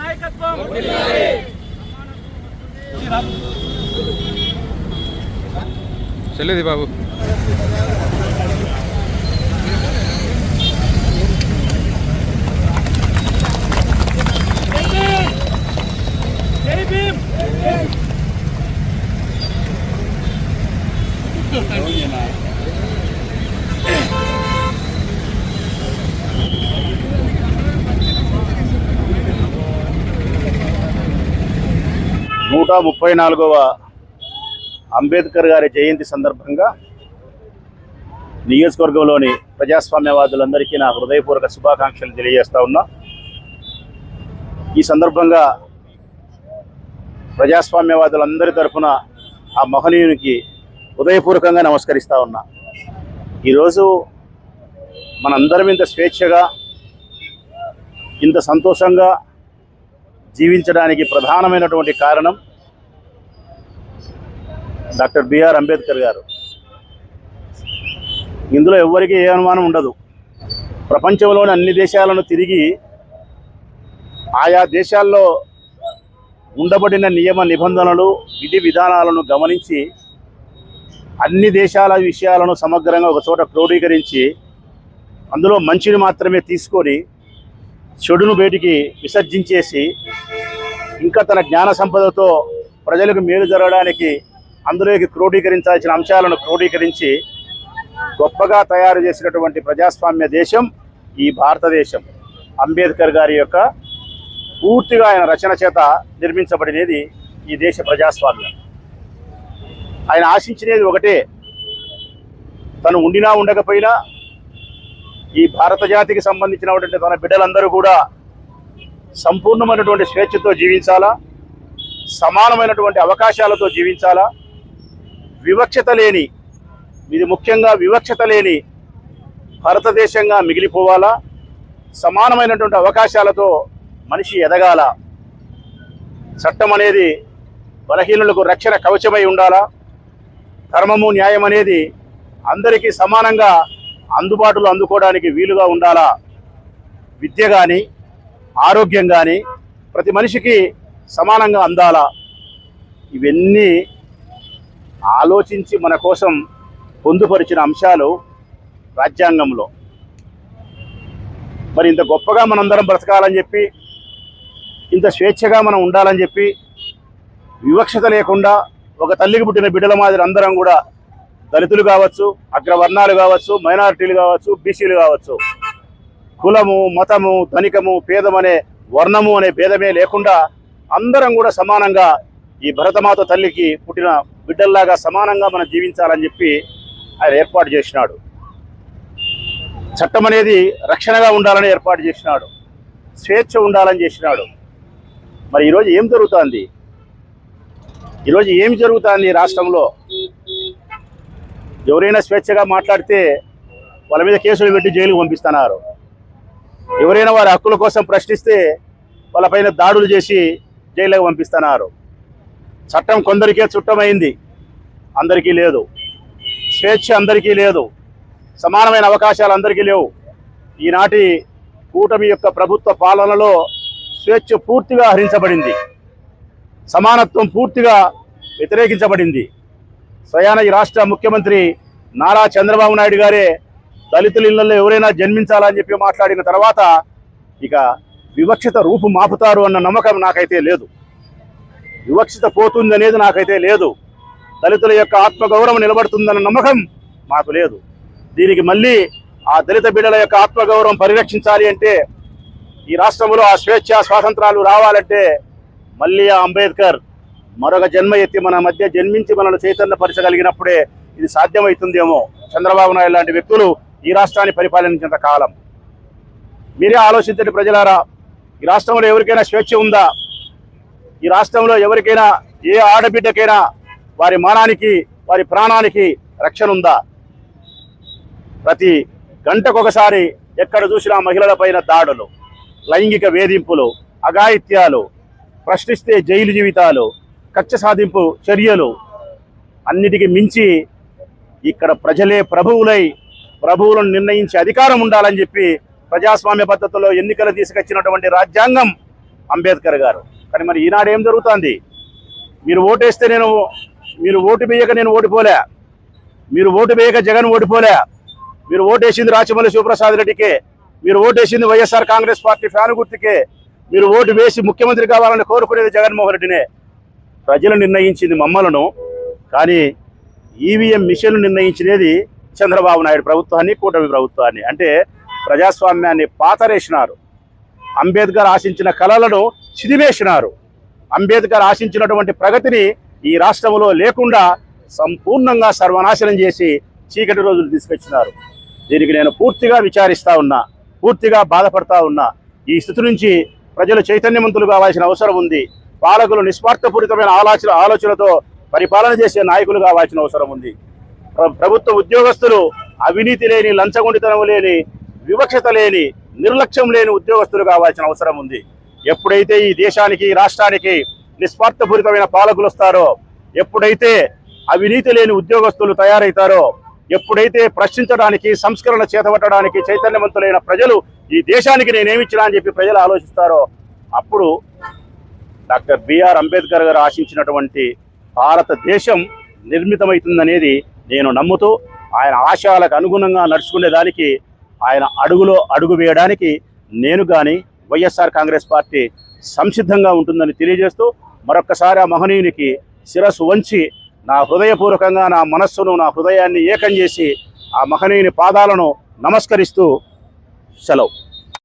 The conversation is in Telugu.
నాయకత్వం చెల్లేది బాబు. నూట ముప్పై నాలుగవ అంబేద్కర్ గారి జయంతి సందర్భంగా నియోజకవర్గంలోని ప్రజాస్వామ్యవాదులందరికీ నా హృదయపూర్వక శుభాకాంక్షలు తెలియజేస్తా ఉన్నా. ఈ సందర్భంగా ప్రజాస్వామ్యవాదులందరి తరఫున ఆ మహనీయునికి హృదయపూర్వకంగా నమస్కరిస్తా ఉన్నా. ఈరోజు మనందరం ఇంత స్వేచ్ఛగా ఇంత సంతోషంగా జీవించడానికి ప్రధానమైనటువంటి కారణం డాక్టర్ బిఆర్ అంబేద్కర్ గారు. ఇందులో ఎవ్వరికీ ఏ అనుమానం ఉండదు. ప్రపంచంలోని అన్ని దేశాలను తిరిగి ఆయా దేశాల్లో ఉండబడిన నియమ నిబంధనలు విధి విధానాలను గమనించి అన్ని దేశాల విషయాలను సమగ్రంగా ఒక చోట క్రోడీకరించి అందులో మంచిని మాత్రమే తీసుకొని చెడును బయటికి విసర్జించేసి ఇంకా తన జ్ఞాన సంపదతో ప్రజలకు మేలు జరగడానికి అందులోకి క్రోడీకరించాల్సిన అంశాలను క్రోడీకరించి గొప్పగా తయారు చేసినటువంటి ప్రజాస్వామ్య దేశం ఈ భారతదేశం. అంబేద్కర్ గారి యొక్క పూర్తిగా ఆయన రచన చేత నిర్మించబడినది ఈ దేశ ప్రజాస్వామ్యం. ఆయన ఆశించినది ఒకటే తను ఉండినా ఉండకపోయినా ఈ భారత జాతికి సంబంధించినటువంటి తన బిడ్డలందరూ కూడా సంపూర్ణమైనటువంటి స్వేచ్ఛతో జీవించాలా? సమానమైనటువంటి అవకాశాలతో జీవించాలా? వివక్షత లేని ఇది ముఖ్యంగా వివక్షత లేని భారతదేశంగా మిగిలిపోవాలా? సమానమైనటువంటి అవకాశాలతో మనిషి ఎదగాల? చట్టం అనేది బలహీనులకు రక్షణ కవచమై ఉండాలా? ధర్మము న్యాయం అనేది అందరికీ సమానంగా అందుబాటులో అందుకోవడానికి వీలుగా ఉండాలా? విద్య కానీ ఆరోగ్యం కానీ ప్రతి మనిషికి సమానంగా అందాలా? ఇవన్నీ ఆలోచించి మన కోసం పొందుపరిచిన అంశాలు రాజ్యాంగంలో. మరి ఇంత గొప్పగా మనందరం బ్రతకాలని చెప్పి ఇంత స్వేచ్ఛగా మనం ఉండాలని చెప్పి వివక్షత లేకుండా ఒక తల్లికి పుట్టిన బిడ్డల మాదిరి అందరం కూడా దళితులు కావచ్చు అగ్రవర్ణాలు కావచ్చు మైనారిటీలు కావచ్చు బీసీలు కావచ్చు. కులము మతము ధనికము పేదమనే వర్ణము అనే భేదమే లేకుండా అందరం కూడా సమానంగా ఈ భరతమాత తల్లికి పుట్టిన బిడ్డల్లాగా సమానంగా మనం జీవించాలని చెప్పి ఆయన ఏర్పాటు చేసినాడు. చట్టం అనేది రక్షణగా ఉండాలని ఏర్పాటు చేసినాడు. స్వేచ్ఛ ఉండాలని చేసినాడు. మరి ఈరోజు ఏం జరుగుతుంది? ఈరోజు ఏమి జరుగుతుంది రాష్ట్రంలో? ఎవరైనా స్వేచ్ఛగా మాట్లాడితే వాళ్ళ మీద కేసులు పెట్టి జైలుకు పంపిస్తున్నారు. ఎవరైనా వారి హక్కుల కోసం ప్రశ్నిస్తే వాళ్ళపైన దాడులు చేసి జైలుకు పంపిస్తున్నారు. చట్టం కొందరికే చుట్టమైంది. అందరికీ లేదు. స్వేచ్ఛ అందరికీ లేదు. సమానమైన అవకాశాలు అందరికీ లేవు. ఈనాటి కూటమి యొక్క ప్రభుత్వ పాలనలో స్వేచ్ఛ పూర్తిగా హరించబడింది. సమానత్వం పూర్తిగా వ్యతిరేకించబడింది. స్వయాన ఈ రాష్ట్ర ముఖ్యమంత్రి నారా చంద్రబాబు నాయుడు గారే దళితుల ఇళ్ళలో ఎవరైనా జన్మించాలని చెప్పి మాట్లాడిన తర్వాత ఇక వివక్షత రూపు మాపుతారు అన్న నమ్మకం నాకైతే లేదు. వివక్షత పోతుంది అనేది నాకైతే లేదు. దళితుల యొక్క ఆత్మగౌరవం నిలబడుతుందన్న నమ్మకం మాకు లేదు. దీనికి మళ్ళీ ఆ దళిత బిడ్డల యొక్క ఆత్మగౌరవం పరిరక్షించాలి అంటే ఈ రాష్ట్రంలో ఆ స్వేచ్ఛ స్వాతంత్రాలు రావాలంటే మళ్ళీ ఆ అంబేద్కర్ మరొక జన్మ ఎత్తి మన మధ్య జన్మించి మనల్ని చైతన్యపరచగలిగినప్పుడే ఇది సాధ్యమవుతుందేమో చంద్రబాబు నాయుడు లాంటి వ్యక్తులు ఈ రాష్ట్రాన్ని పరిపాలించేంత కాలం. మీరే ఆలోచించండి ప్రజలారా ఈ రాష్ట్రంలో ఎవరికైనా స్వేచ్ఛ ఉందా? ఈ రాష్ట్రంలో ఎవరికైనా ఏ ఆడబిడ్డకైనా వారి మానానికి వారి ప్రాణానికి రక్షణ ఉందా? ప్రతి గంటకొకసారి ఎక్కడ చూసినా మహిళలపైన దాడులు లైంగిక వేధింపులు అఘాయిత్యాలు ప్రశ్నిస్తే జైలు జీవితాలు కక్ష సాధింపు చర్యలు అన్నిటికీ మించి ఇక్కడ ప్రజలే ప్రభువులై ప్రభువులను నిర్ణయించే అధికారం ఉండాలని చెప్పి ప్రజాస్వామ్య పద్ధతిలో ఎన్నికలు తీసుకొచ్చినటువంటి రాజ్యాంగం అంబేద్కర్ గారు. కానీ మరి ఈనాడు ఏం జరుగుతుంది? మీరు ఓటేస్తే నేను మీరు ఓటు వేయక నేను ఓడిపోలే. మీరు ఓటు వేయక జగన్ ఓడిపోలే. మీరు ఓటేసింది రాచమల్లి శివప్రసాద్ రెడ్డికే. మీరు ఓటేసింది వైఎస్ఆర్ కాంగ్రెస్ పార్టీ ఫ్యాన్ గుర్తుకే. మీరు ఓటు వేసి ముఖ్యమంత్రి కావాలని కోరుకునేది జగన్మోహన్ రెడ్డినే. ప్రజలు నిర్ణయించింది మమ్మలను కానీ ఈవీఎం మిషన్ నిర్ణయించినది చంద్రబాబు నాయుడు ప్రభుత్వాన్ని కూటమి ప్రభుత్వాన్ని. అంటే ప్రజాస్వామ్యాన్ని పాతరేసినారు. అంబేద్కర్ ఆశించిన కళలను చిదివేసినారు అంబేద్కర్ ఆశించినటువంటి ప్రగతిని ఈ రాష్ట్రంలో లేకుండా సంపూర్ణంగా సర్వనాశనం చేసి చీకటి రోజులు తీసుకొచ్చినారు. దీనికి నేను పూర్తిగా విచారిస్తా ఉన్నా పూర్తిగా బాధపడతా ఉన్నా. ఈ స్థితి నుంచి ప్రజలు చైతన్యవంతులు కావాల్సిన అవసరం ఉంది. పాలకులు నిస్వార్థపూరితమైన ఆలోచన ఆలోచనతో పరిపాలన చేసే నాయకులు కావాల్సిన అవసరం ఉంది. ప్రభుత్వ ఉద్యోగస్తులు అవినీతి లేని లంచగొండితనం లేని వివక్షత లేని నిర్లక్ష్యం లేని ఉద్యోగస్తులు కావాల్సిన అవసరం ఉంది. ఎప్పుడైతే ఈ దేశానికి ఈ రాష్ట్రానికి నిస్వార్థపూరితమైన పాలకులు వస్తారో ఎప్పుడైతే అవినీతి లేని ఉద్యోగస్తులు తయారవుతారో ఎప్పుడైతే ప్రశ్నించడానికి సంస్కరణ చేతబట్టడానికి చైతన్యవంతులైన ప్రజలు ఈ దేశానికి నేనేమిచ్చినా అని చెప్పి ప్రజలు ఆలోచిస్తారో అప్పుడు డాక్టర్ బిఆర్ అంబేద్కర్ గారు ఆశించినటువంటి భారతదేశం నిర్మితమవుతుందనేది నేను నమ్ముతూ ఆయన ఆశయాలకు అనుగుణంగా నడుచుకునే దానికి ఆయన అడుగులో అడుగు వేయడానికి నేను కానీ వైఎస్ఆర్ కాంగ్రెస్ పార్టీ సంసిద్ధంగా ఉంటుందని తెలియజేస్తూ మరొక్కసారి ఆ మహనీయునికి శిరస్సు వంచి నా హృదయపూర్వకంగా నా మనస్సును నా హృదయాన్ని ఏకం చేసి ఆ మహనీయుని పాదాలను నమస్కరిస్తూ సెలవు.